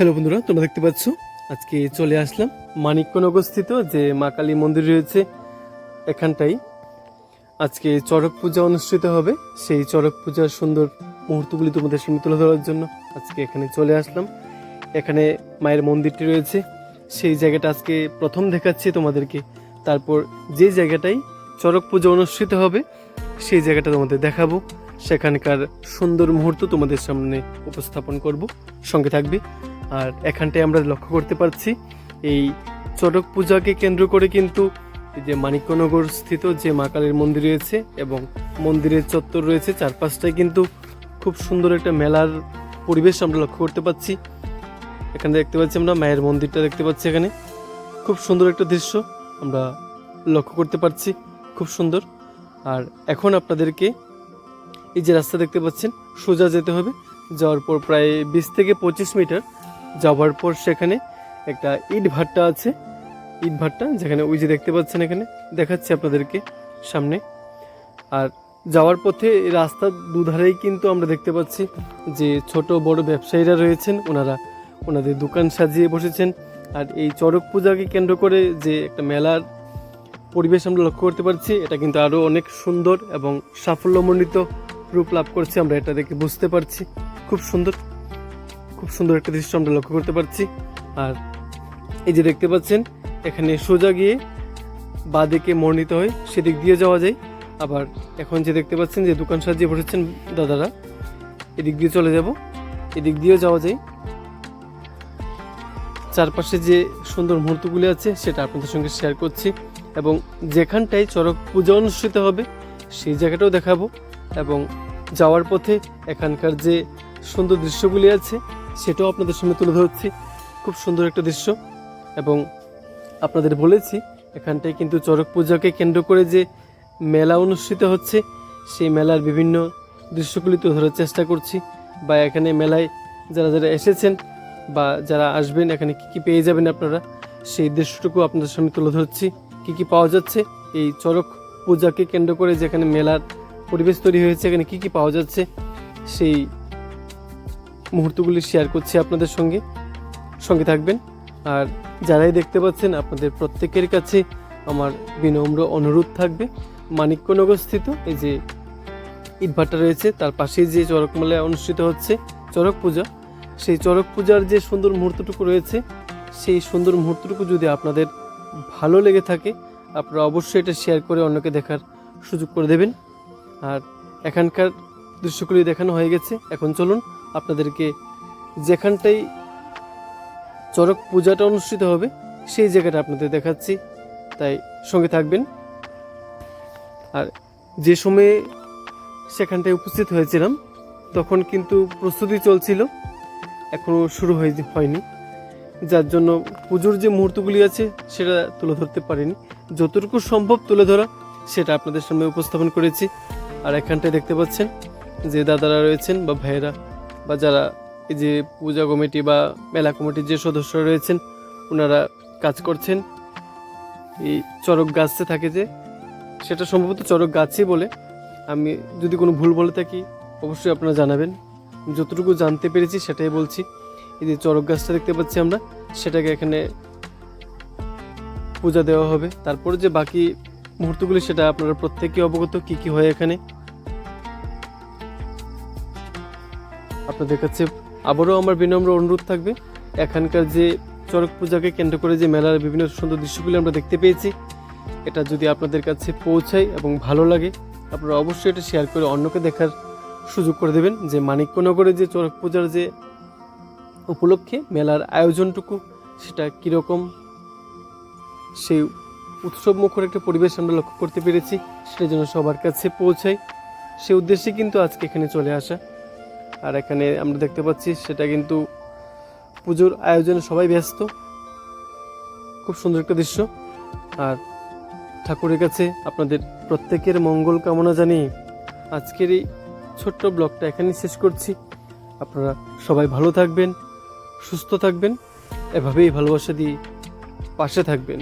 Hello বন্ধুরা, তোমরা দেখতে পাচ্ছ? আজকে চলে আসলাম মানিক্যনগরস্থিত যে মা কালী মন্দির রয়েছে এখানটাই। আজকে চড়ক পূজা অনুষ্ঠিত হবে। সেই চড়ক পূজার সুন্দর মুহূর্তগুলি তোমাদের সামনে তুলে ধরার জন্য আজকে এখানে চলে আসলাম। এখানে মায়ের মন্দিরটি রয়েছে। সেই জায়গাটা আজকে প্রথম দেখাচ্ছি তোমাদেরকে। তারপর যে জায়গাটাই চড়ক পূজা অনুষ্ঠিত হবে, সেই জায়গাটা তোমাদের দেখাবো। সেখানকার সুন্দর মুহূর্ত তোমাদের সামনে উপস্থাপন করব। সঙ্গে থাকবে আর এখানটায় আমরা লক্ষ্য করতে পারছি, এই চটক পূজাকে কেন্দ্র করে কিন্তু যে মানিক্যনগর স্থিত যে মা কালীর মন্দির রয়েছে এবং মন্দিরের চত্বর রয়েছে, চারপাশটায় কিন্তু খুব সুন্দর একটা মেলার পরিবেশ আমরা লক্ষ্য করতে পাচ্ছি। এখানে দেখতে পাচ্ছি আমরা মায়ের মন্দিরটা দেখতে পাচ্ছি এখানে। খুব সুন্দর একটা দৃশ্য আমরা লক্ষ্য করতে পারছি, খুব সুন্দর। আর এখন আপনাদেরকে এই যে রাস্তা দেখতে পাচ্ছেন, সোজা যেতে হবে। যাওয়ার পর প্রায় বিশ থেকে পঁচিশ মিটার যাওয়ার পর সেখানে একটা ইট ভাট্টা আছে। ইট ভাট্টা যেখানে ওই যে দেখতে পাচ্ছেন এখানে, দেখাচ্ছি আপনাদেরকে সামনে। আর যাওয়ার পথে রাস্তার দুধারেই কিন্তু আমরা দেখতে পাচ্ছি যে ছোট বড় ব্যবসায়ীরা রয়েছেন, ওনারা ওনাদের দোকান সাজিয়ে বসেছেন। আর এই চড়ক পূজাকে কেন্দ্র করে যে একটা মেলার পরিবেশ আমরা লক্ষ্য করতে পারছি, এটা কিন্তু আরও অনেক সুন্দর এবং সাফল্যমণ্ডিত রূপ লাভ করছে, আমরা এটা দেখে বুঝতে পারছি। খুব সুন্দর। খুব সুন্দর একটা দৃশ্য আমরা লক্ষ্য করতে পারছি। আর এই যে দেখতে পাচ্ছেন, এখানে সোজা গিয়ে বা দিকে মোড় নিতে হয় সেদিক দিয়ে যাওয়া যায়। আবার এখন যে দেখতে পাচ্ছেন যে দোকান সাজিয়ে বসেছেন দাদারা, এদিক দিয়ে চলে যাব। এদিক দিয়েও যাওয়া যায়। চারপাশে যে সুন্দর মুহূর্তগুলি আছে, সেটা আপনাদের সঙ্গে শেয়ার করছি। এবং যেখানটায় চড়ক পূজা অনুষ্ঠিত হবে, সেই জায়গাটাও দেখাবো। এবং যাওয়ার পথে এখানকার যে সুন্দর দৃশ্যগুলি আছে সেটাও আপনাদের সামনে তুলে ধরছি। খুব সুন্দর একটা দৃশ্য। এবং আপনাদের বলেছি, এখানটায় কিন্তু চড়ক পূজাকে কেন্দ্র করে যে মেলা অনুষ্ঠিত হচ্ছে, সেই মেলার বিভিন্ন দৃশ্যগুলি তুলে ধরার চেষ্টা করছি। বা এখানে মেলায় যারা যারা এসেছেন বা যারা আসবেন, এখানে কী কী পেয়ে যাবেন আপনারা, সেই দৃশ্যটুকু আপনাদের সামনে তুলে ধরছি। কী কী পাওয়া যাচ্ছে, এই চড়ক পূজাকে কেন্দ্র করে যেখানে মেলার পরিবেশ তৈরি হয়েছে, এখানে কী কী পাওয়া যাচ্ছে, সেই মুহূর্তগুলি শেয়ার করছি আপনাদের সঙ্গে। সঙ্গে থাকবেন। আর যারাই দেখতে পাচ্ছেন, আপনাদের প্রত্যেকের কাছে আমার বিনম্র অনুরোধ থাকবে। মানিক্যনগর স্থিত এই যে ইটভাটা রয়েছে, তার পাশেই যে চড়ক মেলা অনুষ্ঠিত হচ্ছে চড়ক পূজা, সেই চড়ক পূজার যে সুন্দর মুহূর্তটুকু রয়েছে, সেই সুন্দর মুহূর্তটুকু যদি আপনাদের ভালো লেগে থাকে, আপনারা অবশ্যই এটা শেয়ার করে অন্যকে দেখার সুযোগ করে দেবেন। আর এখানকার দৃশ্যগুলি দেখানো হয়ে গেছে। এখন চলুন আপনাদেরকে যেখানটাই চড়ক পূজাটা অনুষ্ঠিত হবে, সেই জায়গাটা আপনাদের দেখাচ্ছি। তাই সঙ্গে থাকবেন। আর যে সময়ে সেখানটায় উপস্থিত হয়েছিলাম, তখন কিন্তু প্রস্তুতি চলছিল। এখনও শুরু হয়ে হয়নি। যার জন্য পুজোর যে মুহূর্তগুলি আছে, সেটা তুলে ধরতে পারিনি। যতটুকু সম্ভব তুলে ধরা, সেটা আপনাদের সামনে উপস্থাপন করেছি। আর এখানটায় দেখতে পাচ্ছেন যে দাদারা রয়েছেন বা ভাইয়েরা। বা যারা এই যে পূজা কমিটি বা মেলা কমিটির যে সদস্য রয়েছেন, ওনারা কাজ করছেন। এই চরক গাছে থাকে যে, সেটা সম্ভবত চরক গাছই বলে। আমি যদি কোনো ভুল বলে থাকি, অবশ্যই আপনারা জানাবেন। যতটুকু জানতে পেরেছি, সেটাই বলছি। এই যে চরক গাছটা দেখতে পাচ্ছি আমরা, সেটাকে এখানে পূজা দেওয়া হবে। তারপরে যে বাকি মুহূর্তগুলি, সেটা আপনারা প্রত্যেকে অবগত কি কি হয় এখানে। আপনাদের কাছে আবারও আমার বিনম্র অনুরোধ থাকবে। এখানকার যে চড়ক পূজাকে কেন্দ্র করে যে মেলার বিভিন্ন সুন্দর দৃশ্যগুলি আমরা দেখতে পেয়েছি, এটা যদি আপনাদের কাছে পৌঁছায় এবং ভালো লাগে, আপনারা অবশ্যই এটা শেয়ার করে অন্যকে দেখার সুযোগ করে দেবেন যে মানিক্যনগরে যে চড়ক পূজার যে উপলক্ষে মেলার আয়োজনটুকু, সেটা কীরকম, সেই উৎসব মুখর একটা পরিবেশ আমরা লক্ষ্য করতে পেরেছি, সেটা যেন সবার কাছে পৌঁছায়। সে উদ্দেশ্যে কিন্তু আজকে এখানে চলে আসা। আর এখানে আমরা দেখতে পাচ্ছি সেটা কিন্তু পুজোর আয়োজনে সবাই ব্যস্ত। খুব সুন্দর একটা দৃশ্য। আর ঠাকুরের কাছে আপনাদের প্রত্যেকের মঙ্গল কামনা জানিয়ে আজকের এই ছোট্ট ব্লগটা এখানেই শেষ করছি। আপনারা সবাই ভালো থাকবেন, সুস্থ থাকবেন, এভাবেই ভালোবাসা দিয়ে পাশে থাকবেন।